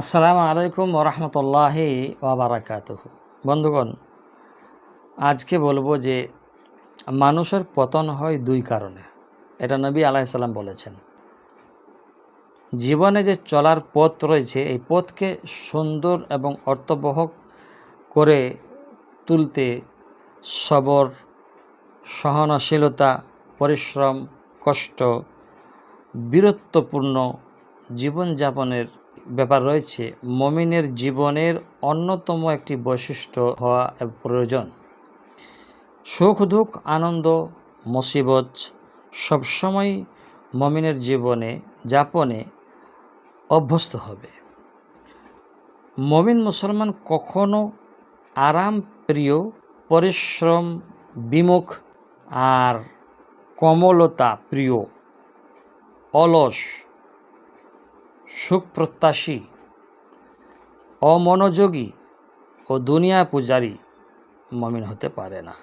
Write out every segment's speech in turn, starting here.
আসসালামু আলাইকুম ওরহমতুল্লাহি ওবরাকাত বন্ধুগণ, আজকে বলব যে মানুষের পতন হয় দুই কারণে। এটা নবী আলাইসাল্লাম বলেছেন। জীবনে যে চলার পথ রয়েছে, এই পথকে সুন্দর এবং অর্থবহ করে তুলতে সবর, সহনশীলতা, পরিশ্রম, কষ্ট, বীরত্বপূর্ণ জীবনযাপনের ব্যাপার রয়েছে। মমিনের জীবনের অন্যতম একটি বৈশিষ্ট্য হওয়া প্রয়োজন। সুখ, দুঃখ, আনন্দ, মুসিবত সবসময় মমিনের জীবনে, যাপনে অভ্যস্ত হবে। মমিন মুসলমান কখনো আরাম, প্রিয়, পরিশ্রম, বিমুখ আর কমলতা, প্রিয়, অলস সুখপ্রত্যাশী, অমনোযোগী ও দুনিয়া পূজারী মমিন হতে পারে না।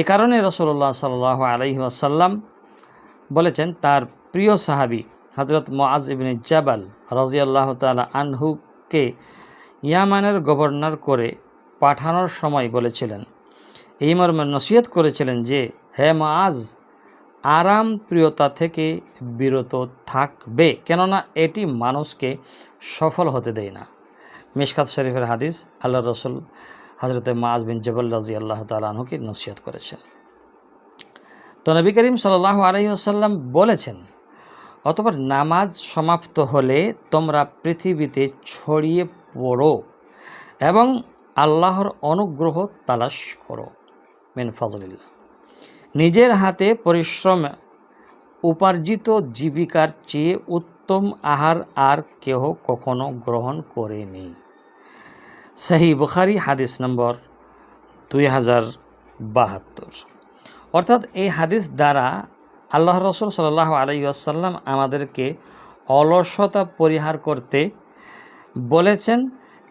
এ কারণে রসল্লাহ সাল্লাহ আলহি আসাল্লাম বলেছেন, তার প্রিয় সাহাবি হজরত মোয়াজ ইবিন জাবাল রাজিয়াল্লাহ তালা আনহুকে ইয়ামানের গভর্নর করে পাঠানোর সময় বলেছিলেন, এই মর্মে নসিহত করেছিলেন যে, হে মাজ আরাম প্রিয়তা থেকে বিরত থাকবে, কেননা এটি মানুষকে সফল হতে দেয় না। মিশকাত শরীফের হাদিস আল্লাহ রসুল হজরত মাজ বিন জবল রাজি আল্লাহ তালুকে নসিহত করেছেন। তো নবী করিম সাল্লাহ আলহিহাসাল্লাম বলেছেন, অতপর নামাজ সমাপ্ত হলে তোমরা পৃথিবীতে ছড়িয়ে পড়ো এবং আল্লাহর অনুগ্রহ তালাশ করো। মিন ফজলিল্লাহ। নিজের হাতে পরিশ্রম উপার্জিত জীবিকার চেয়ে উত্তম আহার আর কেহ কখনো গ্রহণ করেনি। সাহি বুখারি, হাদিস নম্বর দুই হাজার বাহাত্তর। অর্থাৎ এই হাদিস দ্বারা আল্লাহ রসুল সাল্লাহ আলাইসাল্লাম আমাদেরকে অলসতা পরিহার করতে বলেছেন।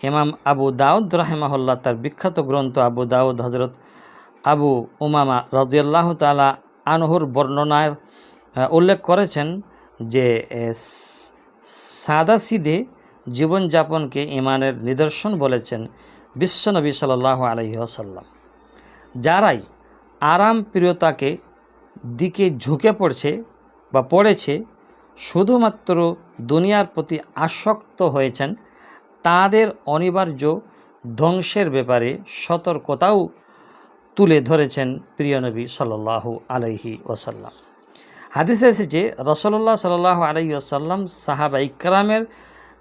ইমাম আবু দাউদ রাহেমাহুল্লাহ, তার বিখ্যাত গ্রন্থ আবু দাউদ হজরত আবু উমামা রাজিয়াল্লাহ তালা আনহুর বর্ণনায় উল্লেখ করেছেন যে সাদা সিধে জীবনযাপনকে ইমানের নিদর্শন বলেছেন বিশ্বনবী সাল্লাহ আলহি আসাল্লাম যারাই আরাম প্রিয়তাকে দিকে ঝুঁকে পড়ছে বা পড়েছে, শুধুমাত্র দুনিয়ার প্রতি আসক্ত হয়েছেন, তাদের অনিবার্য ধ্বংসের ব্যাপারে সতর্কতাও তুলে ধরেছেন প্রিয় নবী সাল্লাহ আলহি ওসাল্লাম হাদিসে এসেছে রসল্লাহ সাল্লাহ আলহি ওসাল্লাম সাহাবা ইকরামের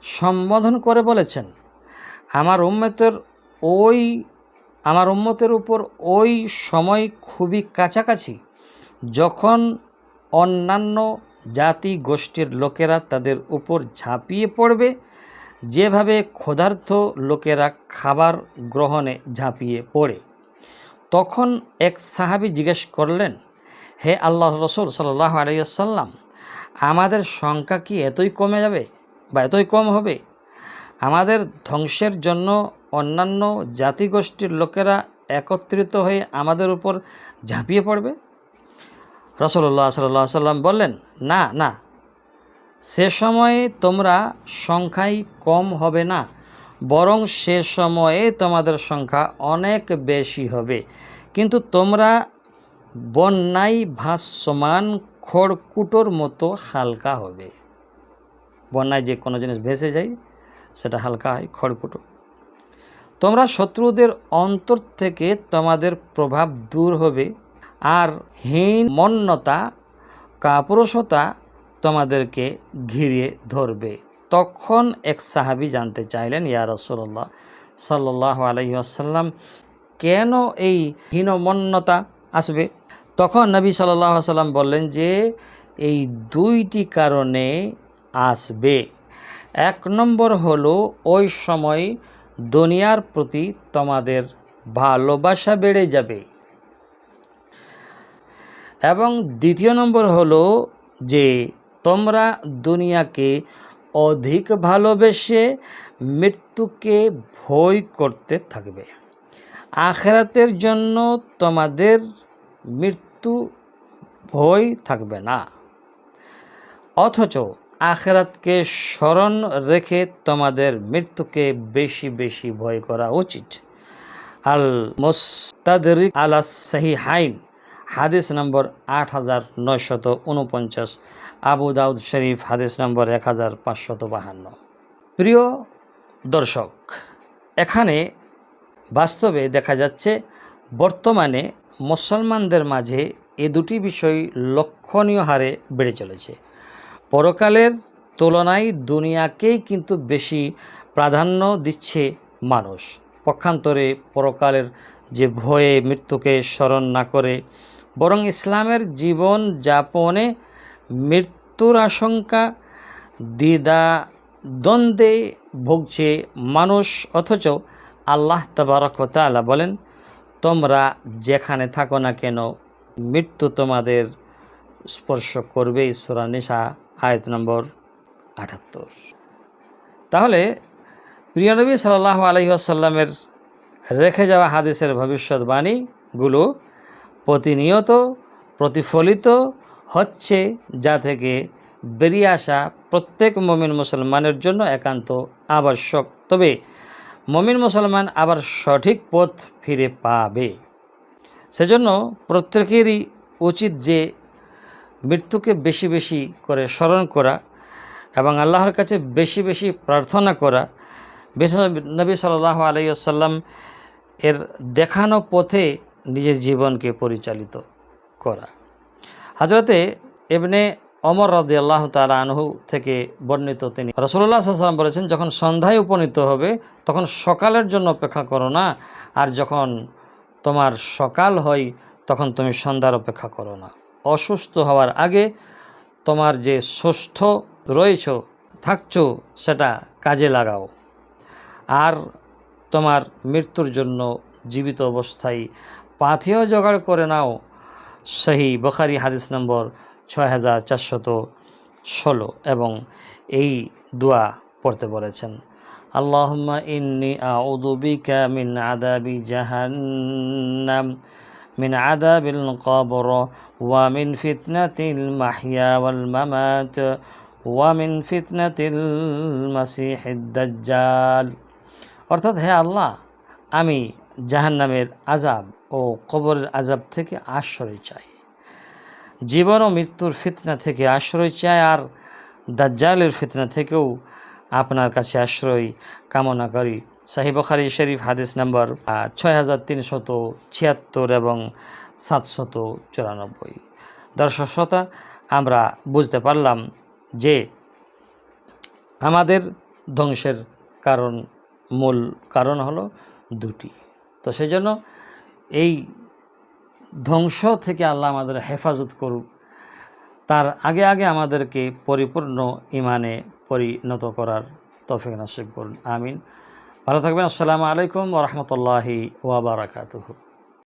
সম্বোধন করে বলেছেন, আমার উম্মতের ওই, আমার উম্মতের উপর ওই সময় খুবই কাছাকাছি যখন অন্যান্য জাতি গোষ্ঠীর লোকেরা তাদের উপর ঝাঁপিয়ে পড়বে, যেভাবে ক্ষুধার্থ লোকেরা খাবার গ্রহণে ঝাঁপিয়ে পড়ে। তখন এক সাহাবি জিজ্ঞেস করলেন, হে আল্লাহ রসুল সাল্লাহ আলাইসাল্লাম আমাদের সংখ্যা কি এতই কমে যাবে বা এতই কম হবে? আমাদের ধ্বংসের জন্য অন্যান্য জাতিগোষ্ঠীর লোকেরা একত্রিত হয়ে আমাদের উপর ঝাঁপিয়ে পড়বে? রসল্লাহ সাল্লাহ সাল্লাম বললেন, না না। সে সময়ে তোমরা সংখ্যাই কম হবে না। বরং সে সময়ে তোমাদের সংখ্যা অনেক বেশি হবে। কিন্তু তোমরা বন্যায় ভাসমান খড়কুটোর মতো হালকা হবে। বন্যায় যে কোনো জিনিস ভেসে যায়, সেটা হালকা হয়, খড়কুটো। তোমরা শত্রুদের অন্তর থেকে তোমাদের প্রভাব দূর হবে আর হীন মন্যতা কাপুরুষতা তোমাদেরকে ঘিরে ধরবে। তখন এক সাহাবি জানতে চাইলেন, ইয়া রসল্লাহ সাল্লাহ আলহিহাসাল্লাম কেন এই হীনমন্যতা আসবে? তখন নবী সাল্লাহ সাল্লাম বললেন যে, এই দুইটি কারণে আসবে। এক নম্বর হলো, ওই সময় দুনিয়ার প্রতি তোমাদের ভালোবাসা বেড়ে যাবে। এবং দ্বিতীয় নম্বর হলো যে, তোমরা দুনিয়াকে অধিক ভালোবেসে মৃত্যুকে ভয় করতে থাকবে। আখেরাতের জন্য তোমাদের মৃত্যু ভয় থাকবে না। অথচ আখেরাতকে স্মরণ রেখে তোমাদের মৃত্যুকে বেশি বেশি ভয় করা উচিত। আল মোস্তাদরিক আলা সাহি হাইন হাদিস নম্বর আট হাজার নয়শত উনপঞ্চাশ আবু দাউদ শরীফ হাদিস নম্বর এক হাজার পাঁচশত বাহান্ন। প্রিয় দর্শক, এখানে বাস্তবে দেখা যাচ্ছে বর্তমানে মুসলমানদের মাঝে এ দুটি বিষয় লক্ষণীয় হারে বেড়ে চলেছে। পরকালের তুলনায় দুনিয়াকেই কিন্তু বেশি প্রাধান্য দিচ্ছে মানুষ। পক্ষান্তরে পরকালের যে ভয়ে মৃত্যুকে স্মরণ না করে বরং ইসলামের জীবন যাপনে মৃত্যুর আশঙ্কা, দ্বিধা, দ্বন্দ্বে ভুগছে মানুষ, অথচ আল্লাহ তাবারকতালা বলেন, তোমরা যেখানে থাকো না কেন, মৃত্যু তোমাদের স্পর্শ করবে। ঈশ্বরা নিশা আয়ত নম্বর আটাত্তর। তাহলে প্রিয় নবী সাল্লাহ আলহিহাসাল্লামের রেখে যাওয়া হাদিসের ভবিষ্যৎবাণীগুলো প্রতিনিয়ত প্রতিফলিত হচ্ছে যা থেকে বেরিয়ে আসা প্রত্যেক মমিন মুসলমানের জন্য একান্ত আবশ্যক। তবে মমিন মুসলমান আবার সঠিক পথ ফিরে পাবে। সেজন্য প্রত্যেকেরই উচিত যে মৃত্যুকে বেশি বেশি করে স্মরণ করা এবং আল্লাহর কাছে বেশি বেশি প্রার্থনা করা। নবী সাল্লাহ আলাইসাল্লাম এর দেখানো পথে নিজের জীবনকে পরিচালিত করা। হাজরতে এমনি অমর রদি আল্লাহ তালা আনহু থেকে বর্ণিত তিনি রসুল্লাহ সাল্লাম বলেছেন, যখন সন্ধ্যায় উপনীত হবে, তখন সকালের জন্য অপেক্ষা করো না। আর যখন তোমার সকাল হয়, তখন তুমি সন্ধ্যার অপেক্ষা করো না। অসুস্থ হওয়ার আগে তোমার যে সুস্থ রয়েছ, থাকছো, সেটা কাজে লাগাও। আর তোমার মৃত্যুর জন্য জীবিত অবস্থায় পাথেও জোগাড় করে নাও। সহি বখারি হাদিস নম্বর ছয় হাজার চারশত ষোলো এবং এই দোয়া পড়তে বলেছেন। আল্লাহম্মা ইন্নি আউদুবিকা মিন আদাবি জাহান্নাম, মিন আদাবিল কবর, ওয়া মিন ফিতনাতিল মাহিয়া ওয়াল মামাত, ওয়া মিন ফিতনাতিল মাসিহিদ অর্থাৎ হে আল্লাহ, আমি জাহান্নামের আজাব ও কবরের আজাব থেকে আশ্রয় চাই জীবন ও মৃত্যুর ফিতনা থেকে আশ্রয় চাই আর দাজ্জালের ফিতনা থেকেও আপনার কাছে আশ্রয় কামনা করি। সাহিবখারি শরীফ হাদিস নম্বর ছয় হাজার তিনশত ছিয়াত্তর এবং সাতশত চুরানব্বই। দর্শক শ্রোতা, আমরা বুঝতে পারলাম যে আমাদের ধ্বংসের কারণ, মূল কারণ হলো দুটি। তো সেই জন্য এই ধ্বংস থেকে আল্লাহ আমাদের হেফাজত করুক। তার আগে আগে আমাদেরকে পরিপূর্ণ ইমানে পরিণত করার তফিক নাসিব করুন। আমিন। ভালো থাকবেন। আসসালামু আলাইকুম ওরহমতুল্লাহি ওয়াবারাকাতুহু